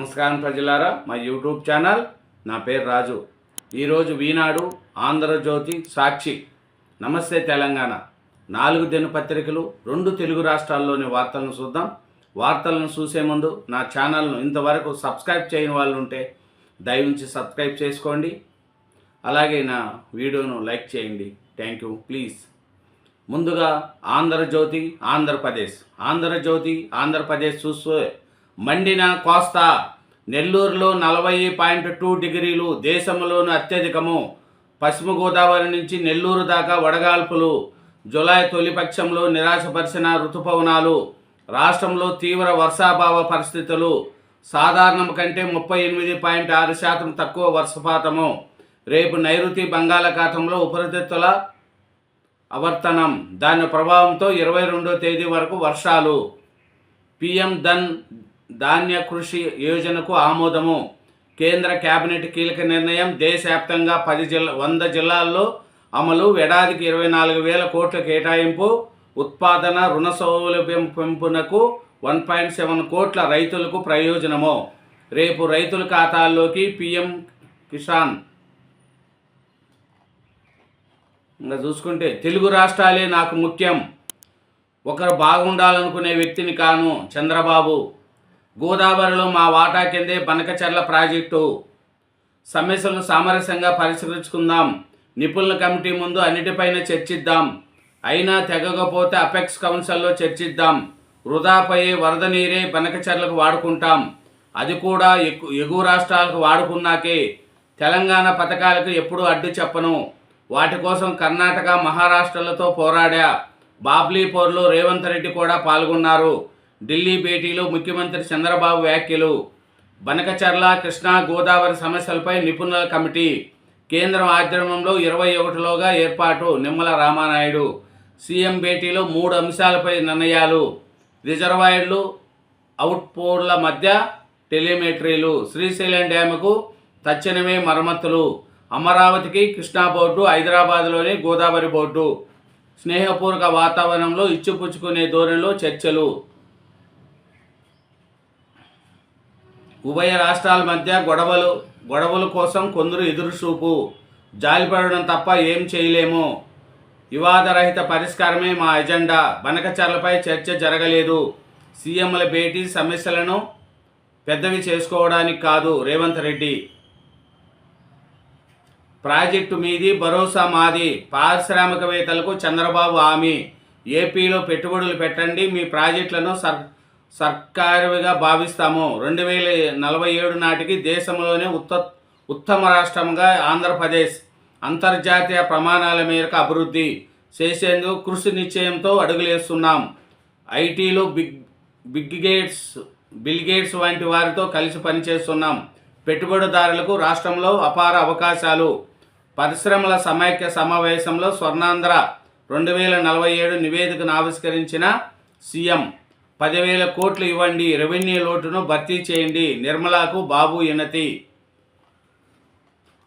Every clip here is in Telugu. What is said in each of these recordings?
నమస్కారం ప్రజలారా మా యూట్యూబ్ ఛానల్ నా పేరు రాజు. ఈరోజు వీనాడు ఆంధ్రజ్యోతి సాక్షి. నమస్తే తెలంగాణ. నాలుగు దినపత్రికలు రెండు తెలుగు రాష్ట్రాల్లోని వార్తలను చూద్దాం. వార్తలను చూసే ముందు నా ఛానల్ను ఇంతవరకు సబ్స్క్రైబ్ చేయని వాళ్ళు ఉంటే దయవుంచి సబ్స్క్రైబ్ చేసుకోండి. అలాగే నా వీడియోను లైక్ చేయండి. Thank you. ప్లీజ్. ముందుగా ఆంధ్రజ్యోతి ఆంధ్రప్రదేశ్. ఆంధ్రజ్యోతి ఆంధ్రప్రదేశ్ చూస్తే మండిన కోస్తా నెల్లూరులో నలభై పాయింట్ టూ డిగ్రీలు దేశంలోనూ అత్యధికము. పశ్చిమ గోదావరి నుంచి నెల్లూరు దాకా వడగాల్పులు. జులై తొలిపక్షంలో నిరాశపరిచిన ఋతుపవనాలు. రాష్ట్రంలో తీవ్ర వర్షాభావ పరిస్థితులు. సాధారణం కంటే ముప్పై ఎనిమిది పాయింట్ ఆరు శాతం తక్కువ వర్షపాతము. రేపు నైరుతి బంగాళాఖాతంలో ఉపరితిత్తుల అవర్తనం దాని ప్రభావంతో ఇరవై రెండో తేదీ వరకు వర్షాలు. పిఎం ధన్ ధాన్య కృషి యోజనకు ఆమోదము. కేంద్ర కేబినెట్ కీలక నిర్ణయం దేశవ్యాప్తంగా పది జిల్లా వంద జిల్లాల్లో అమలు. ఏడాదికి ఇరవై నాలుగు వేల కోట్ల కేటాయింపు. ఉత్పాదన రుణ సౌలభ్యం పెంపునకు వన్ పాయింట్ సెవెన్ కోట్ల రైతులకు ప్రయోజనము. రేపు రైతుల ఖాతాల్లోకి పిఎం కిసాన్. ఇంకా చూసుకుంటే తెలుగు రాష్ట్రాలే నాకు ముఖ్యం. ఒకరు బాగుండాలనుకునే వ్యక్తిని కాను చంద్రబాబు. గోదావరిలో మా వాటా కిందే బనకచర్ల ప్రాజెక్టు. సమస్యలను సామరస్యంగా పరిష్కరించుకుందాం. నిపుణుల కమిటీ ముందు అన్నిటిపైన చర్చిద్దాం. అయినా తెగకపోతే అపెక్స్ కౌన్సిల్లో చర్చిద్దాం. వృధాపోయే వరద నీరే బనకచర్లకు వాడుకుంటాం. అది కూడా ఎక్కు ఎగువ రాష్ట్రాలకు వాడుకున్నాకే. తెలంగాణ పథకాలకు ఎప్పుడూ అడ్డు చెప్పను. వాటి కోసం కర్ణాటక మహారాష్ట్రలతో పోరాడా. బాబ్లీపూర్లో రేవంత్ రెడ్డి కూడా పాల్గొన్నారు. ఢిల్లీ భేటీలో ముఖ్యమంత్రి చంద్రబాబు వ్యాఖ్యలు. బనకచర్ల కృష్ణా గోదావరి సమస్యలపై నిపుణుల కమిటీ కేంద్రం ఆధ్వర్యంలో ఇరవై ఒకటిలోగా ఏర్పాటు నిమ్మల రామానాయుడు. సీఎం భేటీలో మూడు అంశాలపై నిర్ణయాలు. రిజర్వాయర్లు అవుట్పోర్ల మధ్య టెలిమెట్రీలు. శ్రీశైలం డ్యాముకు తక్షణమే మరమ్మతులు. అమరావతికి కృష్ణా బోర్డు హైదరాబాద్లోని గోదావరి బోర్డు. స్నేహపూర్వక వాతావరణంలో ఇచ్చిపుచ్చుకునే ధోరణిలో చర్చలు. ఉభయ రాష్ట్రాల మధ్య గొడవలు గొడవల కోసం కొందరు ఎదురుచూపు. జాలిపడడం తప్ప ఏం చేయలేము. వివాదరహిత పరిష్కారమే మా ఎజెండా. బనకచర్లపై చర్చ జరగలేదు. సీఎంల భేటీ సమస్యలను పెద్దవి చేసుకోవడానికి కాదు రేవంత్ రెడ్డి. ప్రాజెక్టు మీది భరోసా మాది. పారిశ్రామికవేత్తలకు చంద్రబాబు హామీ. ఏపీలో పెట్టుబడులు పెట్టండి మీ ప్రాజెక్టులను సర్ సర్కారుగా భావిస్తాము. రెండు వేల నలభై ఏడు నాటికి దేశంలోనే ఉత్త ఉత్తమ రాష్ట్రంగా ఆంధ్రప్రదేశ్ అంతర్జాతీయ ప్రమాణాల మేరకు అభివృద్ధి చేసేందుకు కృషి నిశ్చయంతో అడుగులేస్తున్నాం. ఐటీలో big big Gates Bill Gates వంటి వారితో కలిసి పనిచేస్తున్నాం. పెట్టుబడిదారులకు రాష్ట్రంలో అపార అవకాశాలు. పరిశ్రమల సమైక్య సమావేశంలో స్వర్ణాంధ్ర రెండు వేల నలభై ఏడు నివేదికను ఆవిష్కరించిన సీఎం పదివేల కోట్లు ఇవ్వండి రెవెన్యూ లోటును భర్తీ చేయండి నిర్మలాకు బాబు ఇనతి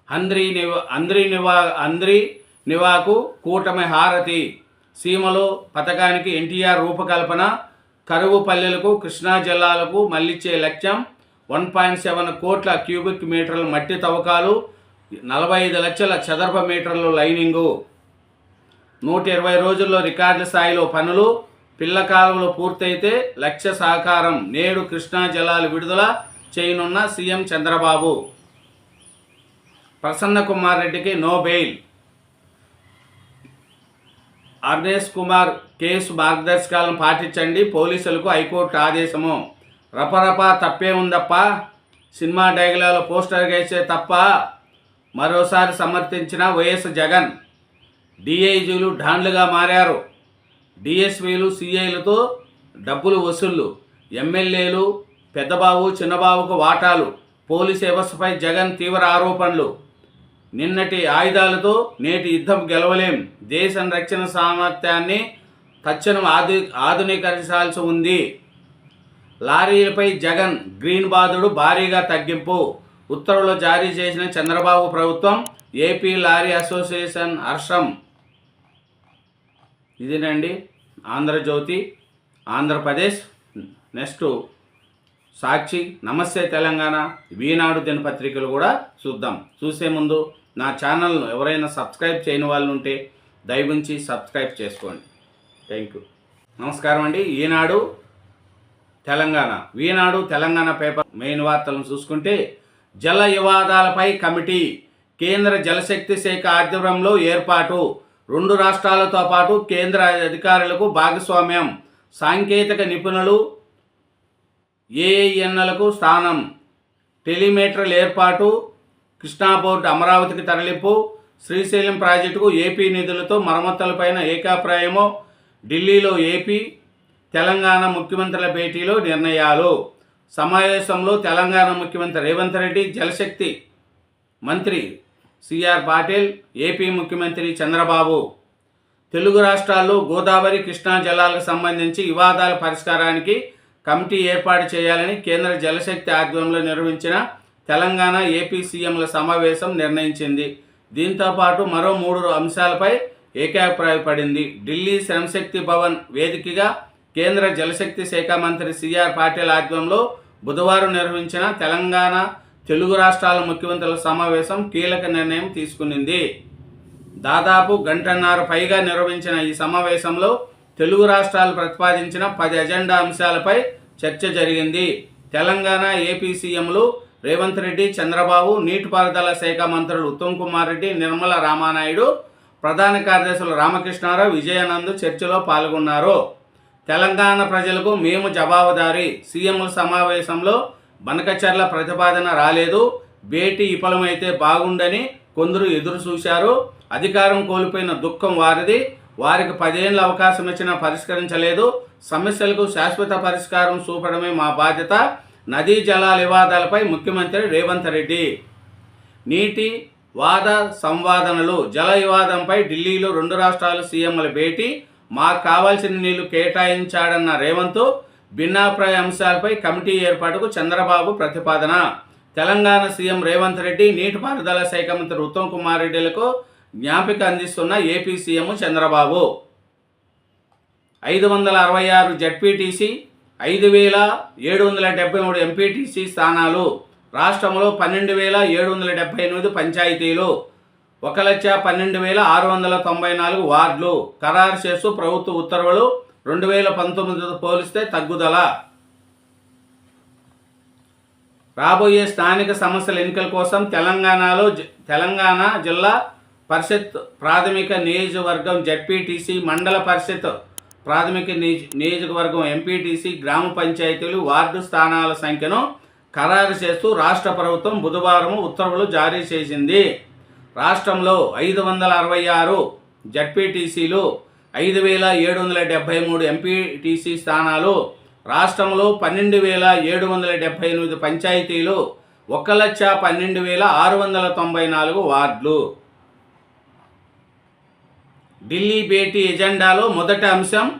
అంద్రి నివ అంద్రి నివా అంద్రి నివాకు కూటమి హారతి. సీమలో పథకానికి ఎన్టీఆర్ రూపకల్పన కరువు పల్లెలకు కృష్ణా జిల్లాలకు మళ్ళిచ్చే లక్ష్యం వన్ పాయింట్ సెవెన్ కోట్ల క్యూబిక్ మీటర్ల మట్టి తవ్వకాలు నలభై ఐదు లక్షల చదరపు మీటర్లు లైనింగు. నూట ఇరవై రోజుల్లో రికార్డు స్థాయిలో పనులు పిల్ల కాలువలు పూర్తయితే లక్ష్య సహకారం నేడు కృష్ణా జలాలు విడుదల చేయనున్న సీఎం చంద్రబాబు. ప్రసన్న కుమార్ రెడ్డికి no bail. Arnesh Kumar case మార్గదర్శకాలను పాటించండి. పోలీసులకు హైకోర్టు ఆదేశము. రపరప తప్పే ఉందప్ప. సినిమా డైగలాలో పోస్టర్ వేసే తప్ప మరోసారి సమర్థించిన వైఎస్ జగన్. డిఐజీలు ఢాన్లుగా మారారు. డిఎస్పీలు సిఐలతో డబ్బులు వసూళ్ళు ఎమ్మెల్యేలు పెద్దబాబు చిన్నబాబుకు వాటాలు పోలీస్ వ్యవస్థపై జగన్ తీవ్ర ఆరోపణలు. నిన్నటి ఆయుధాలతో నేటి యుద్ధం గెలవలేం. దేశ రక్షణ సామర్థ్యాన్ని తక్షణం ఆధు ఆధునీకరించాల్సి ఉంది. లారీలపై జగన్ గ్రీన్ బాధుడు భారీగా తగ్గింపు. ఉత్తర్వులు జారీ చేసిన చంద్రబాబు ప్రభుత్వం ఏపీ లారీ అసోసియేషన్ హర్షం. ఇదేనండి ఆంధ్రజ్యోతి ఆంధ్రప్రదేశ్. నెక్స్ట్ సాక్షి నమస్తే తెలంగాణ వీనాడు దినపత్రికలు కూడా చూద్దాం. చూసే ముందు నా ఛానల్ను ఎవరైనా సబ్స్క్రైబ్ చేయని వాళ్ళు ఉంటే దయవుంచి సబ్స్క్రైబ్ చేసుకోండి. థ్యాంక్ యూ నమస్కారం అండి. ఈనాడు తెలంగాణ. ఈనాడు తెలంగాణ పేపర్ మెయిన్ వార్తలను చూసుకుంటే జల వివాదాలపై కమిటీ కేంద్ర జలశక్తి శాఖ ఆధ్వర్యంలో ఏర్పాటు. రెండు రాష్ట్రాలతో పాటు కేంద్ర అధికారులకు భాగస్వామ్యం. సాంకేతిక నిపుణులు ఏఐఎన్ఎలకు స్థానం. టెలిమీటర్ల ఏర్పాటు. కృష్ణా బోర్డు అమరావతికి తరలింపు. శ్రీశైలం ప్రాజెక్టుకు ఏపీ నిధులతో మరమ్మతులపైన ఏకాప్రాయమో ఢిల్లీలో ఏపీ తెలంగాణ ముఖ్యమంత్రుల భేటీలో నిర్ణయాలు. సమావేశంలో తెలంగాణ ముఖ్యమంత్రి రేవంత్ రెడ్డి జలశక్తి మంత్రి సిఆర్ పాటిల్ ఏపీ ముఖ్యమంత్రి చంద్రబాబు. తెలుగు రాష్ట్రాల్లో గోదావరి కృష్ణా జలాలకు సంబంధించి వివాదాల పరిష్కారానికి కమిటీ ఏర్పాటు చేయాలని కేంద్ర జలశక్తి ఆధ్వర్యంలో నిర్వహించిన తెలంగాణ ఏపీ సీఎంల సమావేశం నిర్ణయించింది. దీంతోపాటు మరో మూడు అంశాలపై ఏకాభిప్రాయపడింది. ఢిల్లీ శ్రమశక్తి భవన్ వేదికగా కేంద్ర జలశక్తి శాఖ మంత్రి సిఆర్ పాటిల్ ఆధ్వర్యంలో బుధవారం నిర్వహించిన తెలంగాణ తెలుగు రాష్ట్రాల ముఖ్యమంత్రుల సమావేశం కీలక నిర్ణయం తీసుకునింది. దాదాపు గంటన్నర పైగా నిర్వహించిన ఈ సమావేశంలో తెలుగు రాష్ట్రాలు ప్రతిపాదించిన పది ఎజెండా అంశాలపై చర్చ జరిగింది. తెలంగాణ ఏపీ సీఎంలు రేవంత్ రెడ్డి చంద్రబాబు నీటిపారుదల శాఖ మంత్రులు ఉత్తమ్ కుమార్ రెడ్డి నిర్మల రామానాయుడు ప్రధాన కార్యదర్శులు రామకృష్ణారావు విజయానంద్ చర్చలో పాల్గొన్నారు. తెలంగాణ ప్రజలకు మేము జవాబుదారీ. సీఎంల సమావేశంలో బనకచర్ల ప్రతిపాదన రాలేదు. భేటీ విఫలమైతే బాగుండని కొందరు ఎదురు చూశారు. అధికారం కోల్పోయిన దుఃఖం వారిది. వారికి పదేళ్ళ అవకాశం ఇచ్చినా పరిష్కరించలేదు. సమస్యలకు శాశ్వత పరిష్కారం చూపడమే మా బాధ్యత. నదీ జలాల వివాదాలపై ముఖ్యమంత్రి రేవంత్ రెడ్డి. నీటి వాద సంవాదనలు జల వివాదంపై ఢిల్లీలో రెండు రాష్ట్రాల సీఎంల భేటీ. మాకు కావాల్సిన నీళ్ళు కేటాయించాడన్న రేవంత్. భిన్నాభిప్రాయ అంశాలపై కమిటీ ఏర్పాటుకు చంద్రబాబు ప్రతిపాదన. తెలంగాణ సీఎం రేవంత్ రెడ్డి నీటిపారుదల శాఖ మంత్రి ఉత్తమ్ కుమార్ రెడ్డిలకు జ్ఞాపిక అందిస్తున్న ఏపీ సీఎం చంద్రబాబు. ఐదు వందల అరవై ఆరు జడ్పీటీసీ ఐదు వేల ఏడు వందల డెబ్బై మూడు ఎంపీటీసీ స్థానాలు. రాష్ట్రంలో పన్నెండు వేల ఏడు వందల డెబ్బై ఎనిమిది పంచాయతీలు. ఒక లక్ష పన్నెండు వేల ఆరు వందల తొంభై నాలుగు వార్డులు. ఖరారు చేస్తూ ప్రభుత్వ ఉత్తర్వులు రెండు వేల పంతొమ్మిదితో పోలిస్తే తగ్గుదల. రాబోయే స్థానిక సమస్యల ఎన్నికల కోసం తెలంగాణలో తెలంగాణ జిల్లా పరిషత్ ప్రాథమిక నియోజకవర్గం జడ్పీటీసీ మండల పరిషత్ ప్రాథమిక నియోజకవర్గం ఎంపీటీసీ గ్రామ పంచాయతీలు వార్డు స్థానాల సంఖ్యను ఖరారు చేస్తూ రాష్ట్ర ప్రభుత్వం బుధవారం ఉత్తర్వులు జారీ చేసింది. రాష్ట్రంలో ఐదు వందల అరవై ఆరు జడ్పీటీసీలు ఐదు వేల ఏడు వందల డెబ్బై మూడు ఎంపీటీసీ స్థానాలు రాష్ట్రంలో పన్నెండు వేల ఏడు వందల డెబ్బై ఎనిమిది పంచాయతీలు ఒక లక్ష పన్నెండు వేల ఆరు వందల తొంభై నాలుగు వార్డులు. ఢిల్లీ భేటీ ఎజెండాలో మొదటి అంశం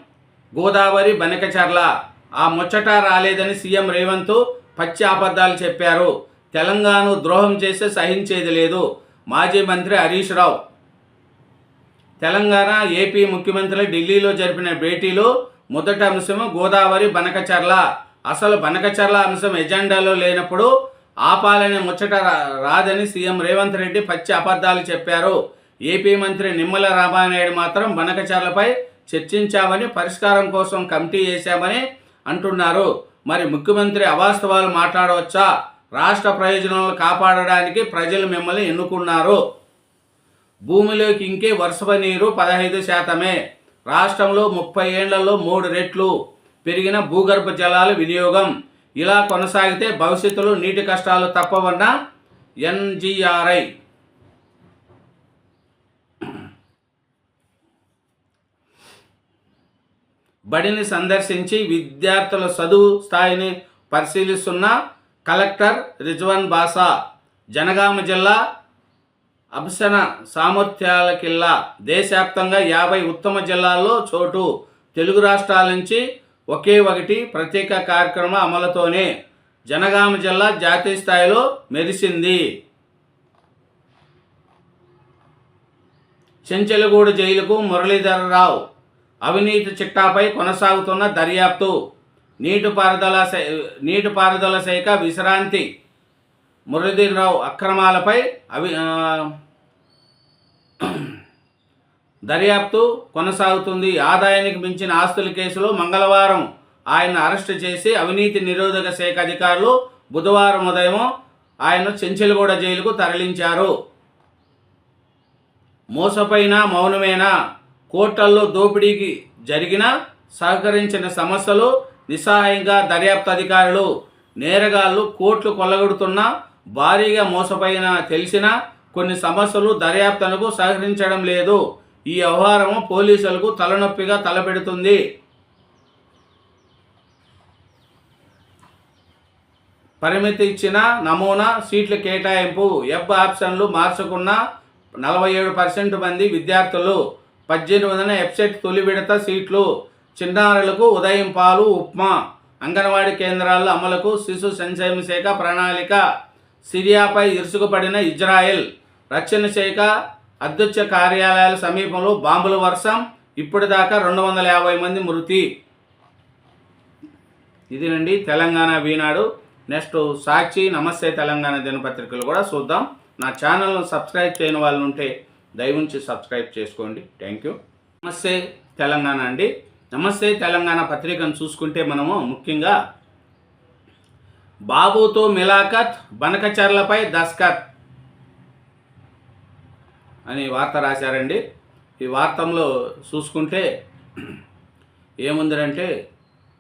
గోదావరి బనకచర్ల. ఆ ముచ్చట రాలేదని సీఎం రేవంత్ పచ్చి అబద్ధాలు చెప్పారు. తెలంగాణ ద్రోహం చేస్తే సహించేది లేదు. మాజీ మంత్రి హరీష్ రావు తెలంగాణ ఏపీ ముఖ్యమంత్రులు ఢిల్లీలో జరిపిన భేటీలో మొదటి అంశం గోదావరి బనకచర్ల. అసలు బనకచర్ల అంశం ఎజెండాలో లేనప్పుడు ఆపాలనే ముచ్చట రా- రాదని సీఎం రేవంత్ రెడ్డి పచ్చి అబద్ధాలు చెప్పారు. ఏపీ మంత్రి నిమ్మల రామానాయుడు మాత్రం బనకచర్లపై చర్చించామని పరిష్కారం కోసం కమిటీ వేశామని అంటున్నారు. మరి ముఖ్యమంత్రి అవాస్తవాలు మాట్లాడవచ్చా? రాష్ట్ర ప్రయోజనాలను కాపాడడానికి ప్రజలు మిమ్మల్ని ఎన్నుకున్నారు. భూమిలోకి ఇంకే వర్షపు నీరు పదహైదు శాతమే. రాష్ట్రంలో ముప్పై ఏళ్ళలో మూడు రెట్లు పెరిగిన భూగర్భ జలాల వినియోగం. ఇలా కొనసాగితే భవిష్యత్తులో నీటి కష్టాలు తప్పవన్న ఎన్జిఆర్ఐ. బడిని సందర్శించి విద్యార్థుల చదువు స్థాయిని పరిశీలిస్తున్న కలెక్టర్ రిజ్వాన్ బాసా జనగామ జిల్లా అభ్సన సామర్థ్యాలకిల్లా దేశవ్యాప్తంగా యాభై ఉత్తమ జిల్లాల్లో చోటు తెలుగు రాష్ట్రాల నుంచి ఒకే ఒకటి ప్రత్యేక కార్యక్రమ అమలుతోనే జనగామ జిల్లా జాతీయ స్థాయిలో మెరిసింది. చెంచెలగూడు జైలుకు మురళీధరరావు అవినీతి చిట్టాపై కొనసాగుతున్న దర్యాప్తు. నీటిపారుదల శా- నీటిపారుదల శాఖ విశ్రాంతి మురళీధరరావు అక్రమాలపై అవి దర్యాప్తు కొనసాగుతుంది. ఆదాయానికి మించిన ఆస్తుల కేసులో మంగళవారం ఆయన అరెస్టు చేసి అవినీతి నిరోధక శాఖ అధికారులు బుధవారం ఉదయం ఆయన చెంచెలగూడ జైలుకు తరలించారు. మోసపైన మౌనమేనా? కోర్టుల్లో దోపిడీకి జరిగిన సహకరించిన సమస్యలు నిస్సహాయంగా దర్యాప్తు అధికారులు నేరగాళ్ళు కోట్లు కొల్లగొడుతున్న భారీగా మోసపైన తెలిసిన కొన్ని సమస్యలు దర్యాప్తునకు సహకరించడం లేదు. ఈ వ్యవహారము పోలీసులకు తలనొప్పిగా తలపెడుతుంది. పరిమితి ఇచ్చిన నమూనా సీట్ల కేటాయింపు ఎబ్ ఆప్షన్లు మార్చుకున్న నలభై ఏడు పర్సెంట్ మంది విద్యార్థులు పద్దెనిమిది వందల ఎఫ్సెట్ తొలి విడత సీట్లు చిన్నారులకు ఉదయం పాలు ఉప్మా అంగన్వాడీ కేంద్రాల అమలుకు శిశు సంక్షేమ శాఖ ప్రణాళిక సిరియాపై ఇరుసుకుపడిన ఇజ్రాయెల్ రక్షణ శాఖ అధ్యక్ష కార్యాలయాల సమీపంలో బాంబుల వర్షం ఇప్పటిదాకా రెండు వందల యాభై మంది మృతి. ఇదేనండి తెలంగాణ వీనాడు. నెక్స్ట్ సాక్షి నమస్తే తెలంగాణ దినపత్రికలు కూడా చూద్దాం. నా ఛానల్ను సబ్స్క్రైబ్ చేయని వాళ్ళు ఉంటే దయవుంచి సబ్స్క్రైబ్ చేసుకోండి. Thank you. నమస్తే తెలంగాణ అండి. నమస్తే తెలంగాణ పత్రికను చూసుకుంటే మనము ముఖ్యంగా బాబుతో మిలాఖత్ బనకచర్లపై దస్కత్ అని వార్త రాశారండి. ఈ వార్తంలో చూసుకుంటే ఏముందంటే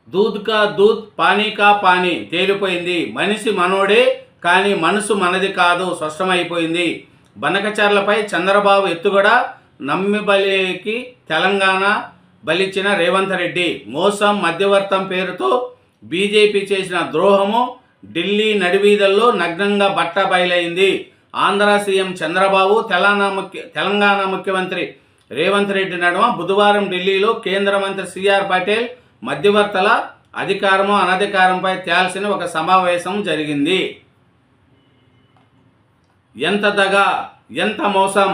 దూద్ కా దూద్ పానీ కా పానీ తేలిపోయింది. మనిషి మనోడే కానీ మనసు మనది కాదు. స్పష్టమైపోయింది. బనకచర్లపై చంద్రబాబు ఎత్తుగడ నమ్మి బలికి తెలంగాణ బలిచ్చిన రేవంత్ రెడ్డి. మోసం మధ్యవర్తం పేరుతో బీజేపీ చేసిన ద్రోహము ఢిల్లీ నడివీధల్లో నగ్నంగా బట్ట బయలైంది. ఆంధ్ర సీఎం చంద్రబాబు తెలంగాణ ముఖ్య తెలంగాణ ముఖ్యమంత్రి రేవంత్ రెడ్డి నడుమ బుధవారం ఢిల్లీలో కేంద్ర మంత్రి సిఆర్ పటేల్ మధ్యవర్తల అధికారము అనధికారంపై తేల్సిన ఒక సమావేశం జరిగింది. ఎంత దగ ఎంత మోసం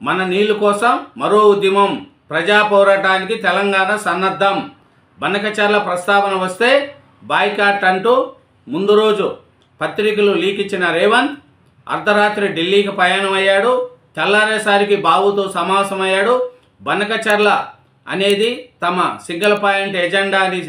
మన నీళ్ళు కోసం మరో ఉద్యమం ప్రజా పోరాటానికి తెలంగాణ సన్నద్ధం. బనకచర్ల ప్రస్తావన వస్తే బాయ్కాట్ అంటూ ముందు రోజు పత్రికలు లీక్ ఇచ్చిన రేవంత్ అర్ధరాత్రి ఢిల్లీకి ప్రయాణమయ్యాడు. తెల్లారేసరికి బాబుతో సమావేశమయ్యాడు. బనకచర్ల అనేది తమ సింగిల్ పాయింట్ ఎజెండా అని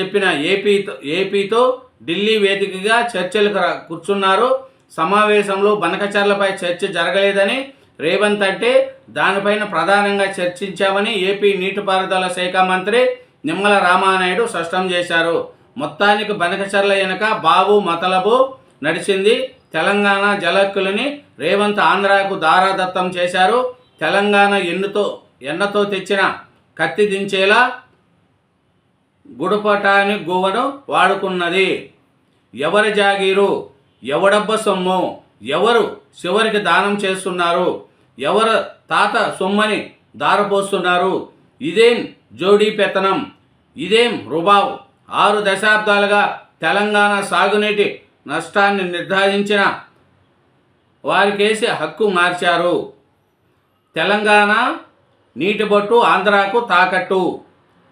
చెప్పిన ఏపీతో ఏపీతో ఢిల్లీ వేదికగా చర్చలకు కూర్చున్నారు. సమావేశంలో బనకచర్లపై చర్చ జరగలేదని రేవంత్ అంటే దానిపైన ప్రధానంగా చర్చించామని ఏపీ నీటిపారుదల శాఖ మంత్రి నిమ్మల రామానాయుడు స్పష్టం చేశారు. మొత్తానికి బనకచర్ల వెనక బాబు మతలబు నడిచింది. తెలంగాణ జలక్కులని రేవంత్ ఆంధ్రాకు దారాదత్తం చేశారు. తెలంగాణ ఎన్నుతో ఎన్నతో తెచ్చిన కత్తి దించేలా గుడపటాని గువ్వను వాడుకున్నది. ఎవరి జాగీరు? ఎవడబ్బ సొమ్ము? ఎవరు చివరికి దానం చేస్తున్నారు? ఎవరు తాత సొమ్మని దారపోస్తున్నారు ఇదేం జోడీ పెత్తనం? ఇదేం రుబావ్ ఆరు దశాబ్దాలుగా తెలంగాణ సాగునీటి నష్టాన్ని నిర్ధారించిన వారికేసి హక్కు మార్చారు. తెలంగాణ నీటిబొట్టు ఆంధ్రాకు తాకట్టు.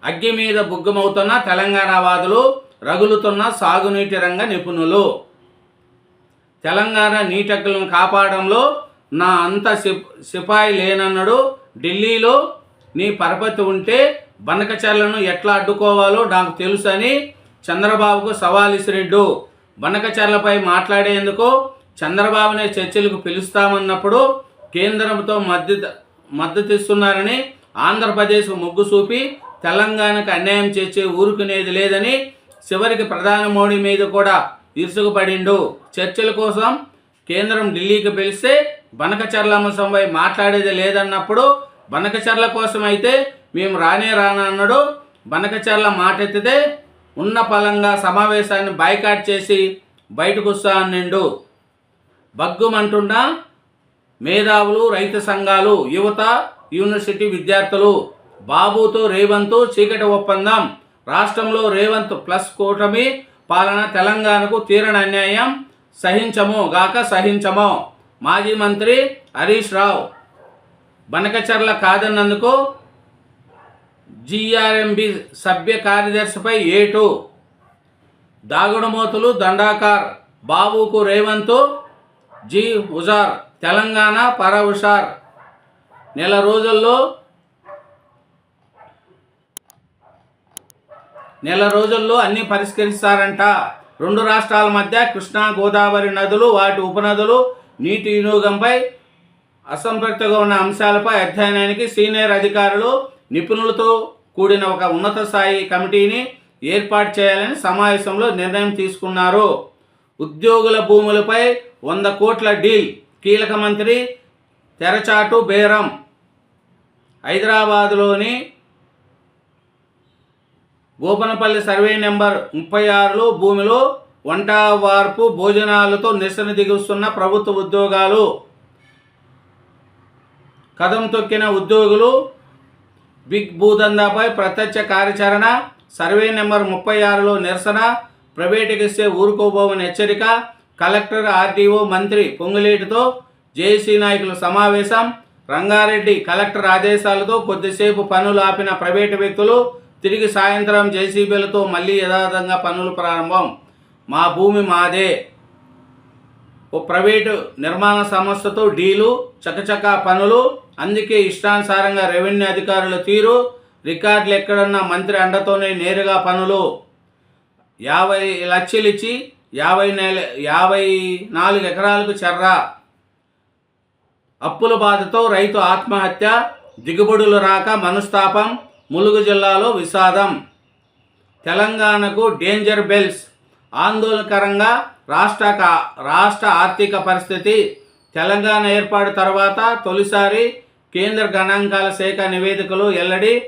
అగ్గి మీద బుగ్గమవుతున్న తెలంగాణ వాదులు రగులుతున్న సాగునీటి రంగ నిపుణులు. తెలంగాణ నీటక్కులను కాపాడంలో నా అంత సిప్ సిపాయి లేనన్నాడు. ఢిల్లీలో నీ పరపతి ఉంటే బనకచర్లను ఎట్లా అడ్డుకోవాలో నాకు తెలుసని చంద్రబాబుకు సవాల్ ఇసిరెడ్డు బనకచర్లపై మాట్లాడేందుకు చంద్రబాబునే చర్చలకు పిలుస్తామన్నప్పుడు కేంద్రంతో మద్దతు మద్దతిస్తున్నారని ఆంధ్రప్రదేశ్ మొగ్గు చూపి తెలంగాణకు అన్యాయం చేసే ఊరుకునేది లేదని చివరికి ప్రధాని మోడీ మీద కూడా ఇరుసుకుపడిండు చర్చల కోసం కేంద్రం ఢిల్లీకి పిలిస్తే బనకచర్ల అంశంపై మాట్లాడేది లేదన్నప్పుడు బనకచర్ల కోసం అయితే మేము రానే రానన్నాడు బనకచర్ల మాటెత్తితే ఉన్న పలంగా సమావేశాన్ని బైకాట్ చేసి బయటకు వస్తా బగ్గుమంటున్న మేధావులు రైతు సంఘాలు యువత యూనివర్సిటీ విద్యార్థులు బాబుతో రేవంత్ చీకటి ఒప్పందం రాష్ట్రంలో రేవంత్ ప్లస్ కూటమి పాలన తెలంగాణకు తీరని అన్యాయం సహించము గాక సహించము. మాజీ మంత్రి హరీష్ రావు. బనకచర్ల కాదన్నందుకు జిఆర్ఎంబి సభ్య కార్యదర్శిపై ఏటు దాగుడుమూతలు దండాకార్ బాబుకు రేవంత్ జీ హుజార్ తెలంగాణ పర హుషార్ నెల రోజుల్లో నెల రోజుల్లో అన్ని పరిష్కరిస్తారంట. రెండు రాష్ట్రాల మధ్య కృష్ణా గోదావరి నదులు వాటి ఉపనదులు నీటి వినియోగంపై అసంతృప్తిగా ఉన్న అంశాలపై అధ్యయనానికి సీనియర్ అధికారులు నిపుణులతో కూడిన ఒక ఉన్నత స్థాయి కమిటీని ఏర్పాటు చేయాలని సమావేశంలో నిర్ణయం తీసుకున్నారు. ఉద్యోగుల భూములపై వంద కోట్ల డీల్. కీలక మంత్రి తెరచాటు బేరం. హైదరాబాదులోని గోపనపల్లి సర్వే నెంబర్ ముప్పై ఆరులో భూమిలో వంట వార్పు భోజనాలతో నిరసన దిగుస్తున్న ప్రభుత్వ ఉద్యోగాలు. కదం తొక్కిన ఉద్యోగులు బిగ్ భూదందాపై ప్రత్యక్ష కార్యాచరణ సర్వే నెంబర్ ముప్పై ఆరులో నిరసన ప్రైవేటుకిస్తే ఊరుకోబోమని హెచ్చరిక కలెక్టర్ ఆర్డీఓ మంత్రి పొంగులేటితో జేసీ నాయకుల సమావేశం రంగారెడ్డి కలెక్టర్ ఆదేశాలతో కొద్దిసేపు పనులు ఆపిన ప్రైవేటు వ్యక్తులు తిరిగి సాయంత్రం జేసీబీలతో మళ్ళీ యథార్థంగా పనులు ప్రారంభం. మా భూమి మాదే. ఓ ప్రైవేటు నిర్మాణ సంస్థతో డీలు చకచకా పనులు అందుకే ఇష్టానుసారంగా రెవెన్యూ అధికారుల తీరు రికార్డులు ఎక్కడున్న మంత్రి అండతోనే నేరుగా పనులు. యాభై లక్షలు ఇచ్చి యాభై నెల యాభై నాలుగు ఎకరాలకు చెర్రా. అప్పుల బాధతో రైతు ఆత్మహత్య దిగుబడులు రాక మనస్తాపం ములుగు జిల్లాలో విషాదం. తెలంగాణకు డేంజర్ బెల్స్. ఆందోళనకరంగా రాష్ట్ర రాష్ట్ర ఆర్థిక పరిస్థితి. తెలంగాణ ఏర్పాటు తర్వాత తొలిసారి కేంద్ర గణాంకాల శాఖ నివేదికలు ఎల్లడి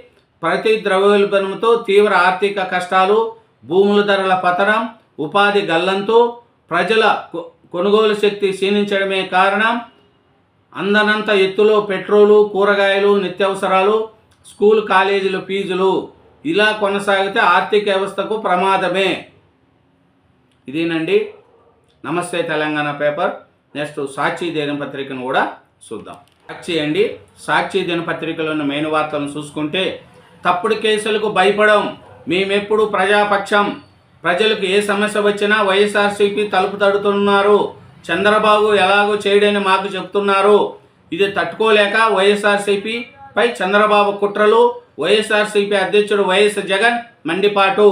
ప్రతి ద్రవ్యోల్బణంతో తీవ్ర ఆర్థిక కష్టాలు భూముల ధరల పతనం ఉపాధి గల్లంతు ప్రజల కొ- కొనుగోలు శక్తి క్షీణించడమే కారణం. అందనంత ఎత్తులో పెట్రోలు కూరగాయలు నిత్యావసరాలు స్కూల్ కాలేజీల ఫీజులు ఇలా కొనసాగితే ఆర్థిక వ్యవస్థకు ప్రమాదమే. ఇదేనండి. నమస్తే తెలంగాణ పేపర్. నెక్స్ట్ సాక్షి దినపత్రికను కూడా చూద్దాం. సాక్షి అండి సాక్షి దినపత్రికలోని మెయిన్ వార్తలను చూసుకుంటే తప్పుడు కేసులకు భయపడం మేమెప్పుడు ప్రజాపక్షం. ప్రజలకు ఏ సమస్య వచ్చినా వైఎస్ఆర్సీపీ తలుపు తడుతున్నారు. చంద్రబాబు ఎలాగో చేయడని మాకు చెప్తున్నారు. ఇది తట్టుకోలేక వైఎస్ఆర్సీపీ పై చంద్రబాబు కుట్రలు వైఎస్ఆర్సీపీ అధ్యక్షుడు వైఎస్ జగన్ మండిపాటు.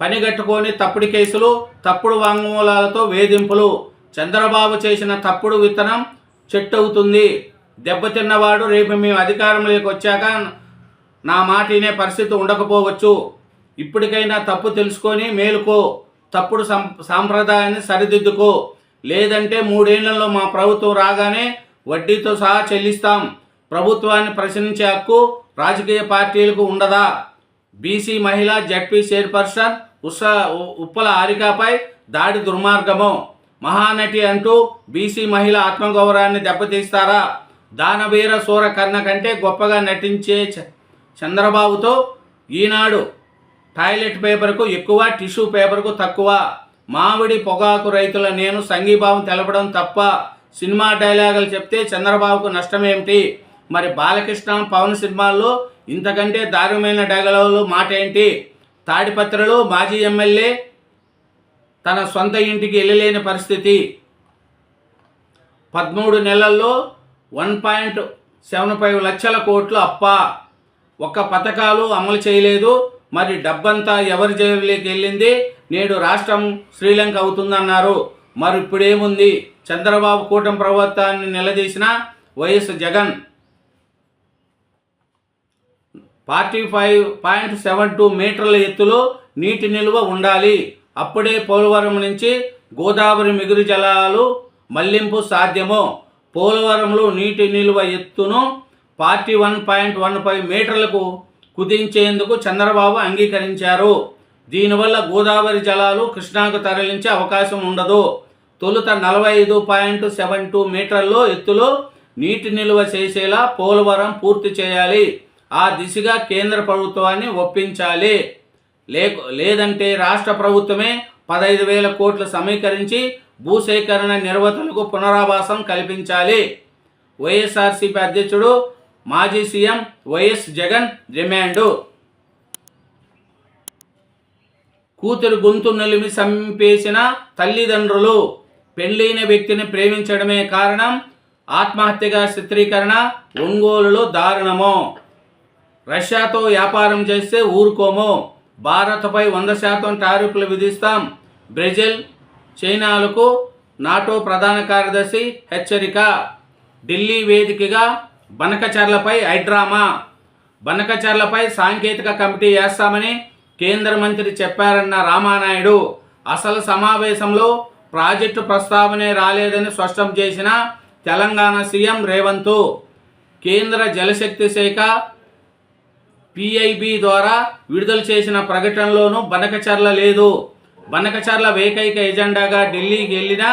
పనిగట్టుకొని తప్పుడు కేసులు తప్పుడు వాంగ్మూలాలతో వేధింపులు. చంద్రబాబు చేసిన తప్పుడు విత్తనం చెట్టు అవుతుంది దెబ్బతిన్నవాడు రేపు మేము అధికారంలోకి వచ్చాక నా మాట వినే పరిస్థితి ఉండకపోవచ్చు. ఇప్పటికైనా తప్పు తెలుసుకొని మేలుకో. తప్పుడు సం సాంప్రదాయాన్ని సరిదిద్దుకో. లేదంటే మూడేళ్ళలో మా ప్రభుత్వం రాగానే వడ్డీతో సహా చెల్లిస్తాం. ప్రభుత్వాన్ని ప్రశ్నించే హక్కు రాజకీయ పార్టీలకు ఉండదా? బీసీ మహిళ జడ్పీ చైర్పర్సన్ ఉష ఉప్పల హారికపై దాడి దుర్మార్గము? మహానటి అంటూ బీసీ మహిళ ఆత్మగౌరవాన్ని దెబ్బతీస్తారా? దానవీర సూర కర్ణ కంటే గొప్పగా నటించే చ- చంద్రబాబుతో ఈనాడు టాయిలెట్ పేపర్కు ఎక్కువ టిష్యూ పేపర్కు తక్కువ. మామిడి పొగాకు రైతుల నేను సంఘీభావం తెలపడం తప్ప సినిమా డైలాగులు చెప్తే చంద్రబాబుకు నష్టమేమిటి? మరి బాలకృష్ణ పవన్ సినిమాల్లో ఇంతకంటే దారుణమైన డైలాగులు మాట ఏంటి తాడిపత్రలు మాజీ ఎమ్మెల్యే తన సొంత ఇంటికి వెళ్ళలేని పరిస్థితి. పదమూడు నెలల్లో వన్ పాయింట్ సెవెన్ ఫైవ్ లక్షల కోట్లు అప్ప. ఒక్క పథకాలు అమలు చేయలేదు. మరి డబ్బంతా ఎవరి జేబులోకి వెళ్ళింది? నేడు రాష్ట్రం శ్రీలంక అవుతుందన్నారు. మరి ఇప్పుడేముంది? చంద్రబాబు కూటమి ప్రభుత్వాన్ని నిలదీసిన YS Jagan. Forty five point seven two మీటర్ల ఎత్తులో నీటి నిల్వ ఉండాలి. అప్పుడే పోలవరం నుంచి గోదావరి మిగురు జలాలు మళ్ళింపు సాధ్యము. పోలవరంలో నీటి నిల్వ ఎత్తును forty one point one five మీటర్లకు కుదించేందుకు చంద్రబాబు అంగీకరించారు. దీనివల్ల గోదావరి జలాలు కృష్ణాకు తరలించే అవకాశం ఉండదు. తొలుత నలభై ఐదు పాయింట్ సెవెన్ టూ మీటర్లు ఎత్తులో నీటి నిల్వ చేసేలా పోలవరం పూర్తి చేయాలి. ఆ దిశగా కేంద్ర ప్రభుత్వాన్ని ఒప్పించాలి. లేదంటే రాష్ట్ర ప్రభుత్వమే పదహైదు వేల కోట్లు సమీకరించి భూసేకరణ నిర్వతలకు పునరావాసం కల్పించాలి. వైఎస్ఆర్సీపీ అధ్యక్షుడు మాజీ సీఎం వైఎస్ జగన్ డిమాండు. కూతురు గొంతు నలిమి చంపేసిన తల్లిదండ్రులు పెళ్ళైన వ్యక్తిని ప్రేమించడమే కారణం ఆత్మహత్యగా చిత్రీకరణ ఒంగోలులో దారుణము. రష్యాతో వ్యాపారం చేస్తే ఊరుకోము. భారత్పై వంద శాతం టారిఫ్లు విధిస్తాం. బ్రెజిల్ చైనాలకు నాటో ప్రధాన కార్యదర్శి హెచ్చరిక. ఢిల్లీ వేదికగా బనకచర్లపై హైడ్రామా బనకచర్లపై సాంకేతిక కమిటీ వేస్తామని కేంద్ర మంత్రి చెప్పారన్న రామానాయుడు. అసలు సమావేశంలో ప్రాజెక్టు ప్రస్తావనే రాలేదని స్పష్టం చేసిన తెలంగాణ సీఎం రేవంత్. కేంద్ర జలశక్తి శాఖ పిఐబి ద్వారా విడుదల చేసిన ప్రకటనలోనూ బనకచర్ల లేదు. బనకచర్ల ఏకైక ఎజెండాగా ఢిల్లీకి వెళ్ళిన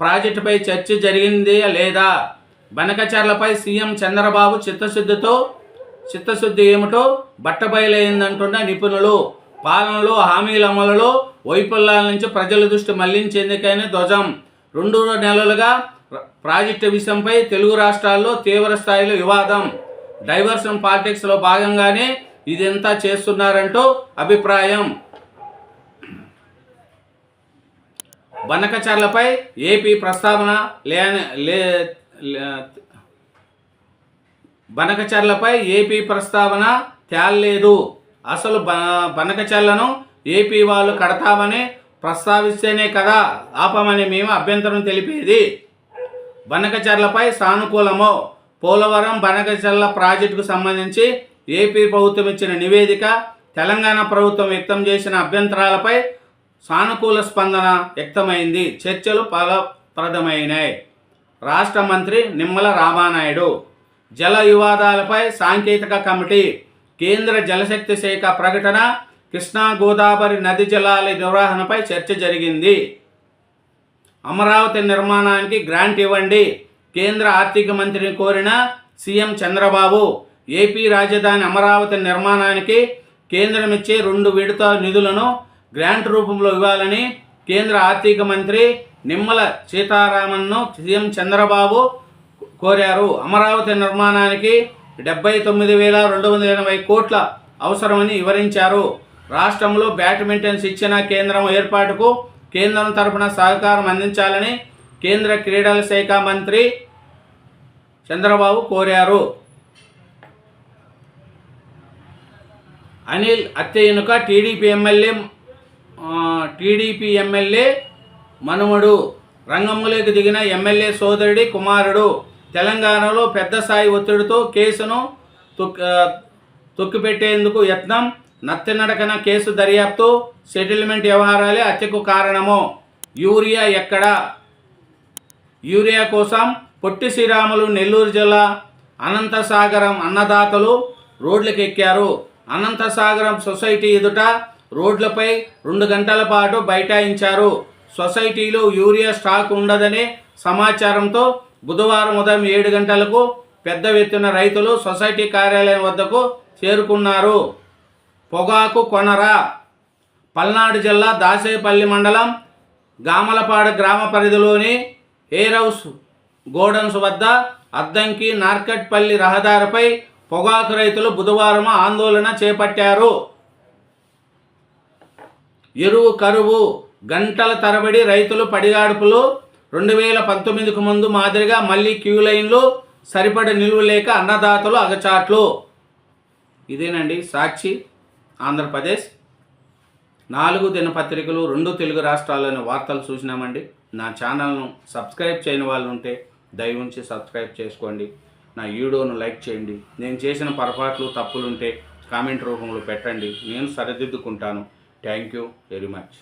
ప్రాజెక్టుపై చర్చ జరిగింది లేదా? బనకచర్లపై సీఎం చంద్రబాబు చిత్తశుద్ధితో చిత్తశుద్ధి ఏమిటో బట్టబయలైందంటున్న నిపుణులు. పాలనలో హామీల అమలులో వైఫల్యాల నుంచి ప్రజల దృష్టి మళ్ళించేందుకైన ధ్వజం. రెండు నెలలుగా ప్రాజెక్టు విషయంపై తెలుగు రాష్ట్రాల్లో తీవ్ర స్థాయిలో వివాదం. డైవర్షన్ పాలిటిక్స్లో భాగంగానే ఇదంతా చేస్తున్నారంటూ అభిప్రాయం. బనకచర్లపై ఏపీ ప్రస్తావన లేని లే లే- బనకచర్లపై ఏపీ ప్రస్తావన తేలలేదు. అసలు బ బనకచర్లను ఏపీ వాళ్ళు కడతామని ప్రస్తావిస్తేనే కదా ఆపమని మేము అభ్యంతరం తెలిపేది. బనకచర్లపై సానుకూలము పోలవరం బనగచల్ల ప్రాజెక్టుకు సంబంధించి ఏపీ ప్రభుత్వం ఇచ్చిన నివేదిక తెలంగాణ ప్రభుత్వం వ్యక్తం చేసిన అభ్యంతరాలపై సానుకూల స్పందన వ్యక్తమైంది. చర్చలు ఫలప్రదమైనాయి. రాష్ట్ర మంత్రి నిమ్మల రామానాయుడు జల వివాదాలపై సాంకేతిక కమిటీ కేంద్ర జలశక్తి శాఖ ప్రకటన కృష్ణా గోదావరి నది జలాల నిర్వహణపై చర్చ జరిగింది. అమరావతి నిర్మాణానికి గ్రాంట్ ఇవ్వండి. కేంద్ర ఆర్థిక మంత్రిని కోరిన సీఎం చంద్రబాబు ఏపీ రాజధాని అమరావతి నిర్మాణానికి కేంద్రం ఇచ్చే రెండు విడత నిధులను గ్రాంట్ రూపంలో ఇవ్వాలని కేంద్ర ఆర్థిక మంత్రి నిమ్మల సీతారామన్ను సీఎం చంద్రబాబు కోరారు. అమరావతి నిర్మాణానికి డెబ్బై తొమ్మిది వేల రెండు వందల ఎనభై కోట్ల అవసరమని వివరించారు. రాష్ట్రంలో బ్యాడ్మింటన్ శిక్షణ కేంద్రం ఏర్పాటుకు కేంద్రం తరపున సహకారం అందించాలని కేంద్ర క్రీడల శాఖ మంత్రి చంద్రబాబు కోరారు. అనిల్ అత్తయ్యనుక టీడీపీ ఎమ్మెల్యే టీడీపీ ఎమ్మెల్యే మనుమడు. రంగంలోకి దిగిన ఎమ్మెల్యే సోదరుడి కుమారుడు. తెలంగాణలో పెద్ద స్థాయి ఒత్తిడితో కేసును తొక్ తొక్కిపెట్టేందుకు యత్నం నత్తనడకన కేసు దర్యాప్తు సెటిల్మెంట్ వ్యవహారాలే హత్యకు కారణము. యూరియా ఎక్కడ? యూరియా కోసం పొట్టి శ్రీరాములు నెల్లూరు జిల్లా అనంతసాగరం అన్నదాతలు రోడ్లకు ఎక్కారు అనంతసాగరం సొసైటీ ఎదుట రోడ్లపై రెండు గంటల పాటు బైఠాయించారు. సొసైటీలో యూరియా స్టాక్ ఉండదనే సమాచారంతో బుధవారం ఉదయం ఏడు గంటలకు పెద్ద ఎత్తున రైతులు సొసైటీ కార్యాలయం వద్దకు చేరుకున్నారు. పొగాకు కొనరా పల్నాడు జిల్లా దాసేపల్లి మండలం గామలపాడు గ్రామ పరిధిలోని ఎయిర్ హౌస్ గోడౌన్స్ వద్ద అద్దంకి నార్కట్పల్లి రహదారిపై పొగాకు రైతులు బుధవారం ఆందోళన చేపట్టారు. ఎరువు కరువు గంటల తరబడి రైతులు పడిగాడుపులు రెండు వేల పంతొమ్మిదికి ముందు మాదిరిగా మళ్ళీ క్యూ లైన్లు సరిపడ నిలువ లేక అన్నదాతలు అగచాట్లు. ఇదేనండి సాక్షి ఆంధ్రప్రదేశ్. నాలుగు దినపత్రికలు రెండు తెలుగు రాష్ట్రాల్లోని వార్తలు చూసినామండి. నా ఛానల్ను సబ్స్క్రైబ్ చేయని వాళ్ళు ఉంటే దయ ఉంచి సబ్స్క్రైబ్ చేసుకోండి. నా వీడియోను లైక్ చేయండి. నేను చేసిన పొరపాట్లు తప్పులుంటే కామెంట్ రూపంలో పెట్టండి. నేను సరిదిద్దుకుంటాను. Thank you very much.